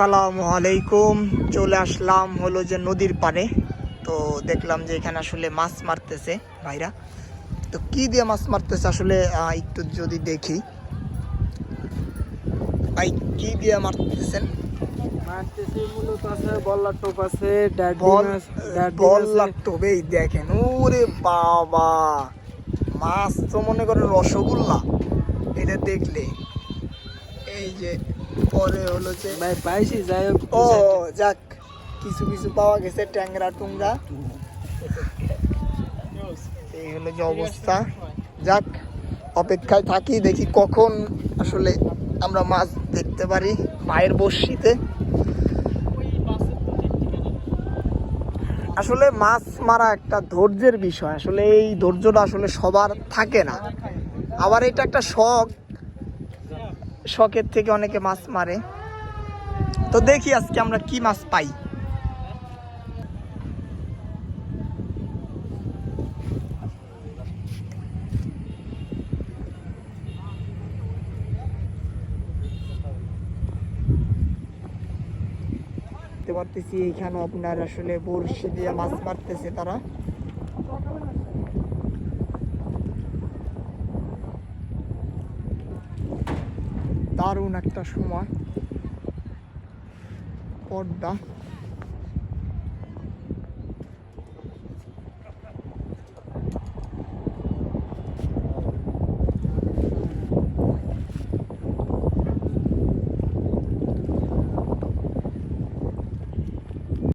আসসালামু আলাইকুম। চলে আসলাম হলো যে নদীর পাড়ে। তো দেখলাম যে এখানে আসলে মাছ মারতেছে ভাইরা। তো কি দিয়ে মাছ মারতেছে আসলে একটু যদি দেখি। ভাই কি দিয়ে মারতেছেন? এই দেখেন ওরে বাবা। মাছ তো মনে করেন রসগোল্লা। এটা দেখলে এই যে পরে হলো যে ভাই পাইছি যাই হোক ও যাক কিছু কিছু পাওয়া গেছে ট্যাংরা টুংরা। এই হলো যে অবস্থা। যাক অপেক্ষায় থাকি দেখি কখন আসলে আমরা মাছ দেখতে পারি মায়ের বর্ষিতে আসলে মাছ মারা একটা ধৈর্যের বিষয়। আসলে এই ধৈর্যটা আসলে সবার থাকে না। আবার এটা একটা শখ শখের থেকে অনেকে মাছ মারে। তো দেখি আজকে আমরা কি মাছ পাই। পারতেছি এইখানে আপনার আসলে বড়শি দিয়ে মাছ মারতেছে তারা। দারুণ একটা সময়। পর্দা।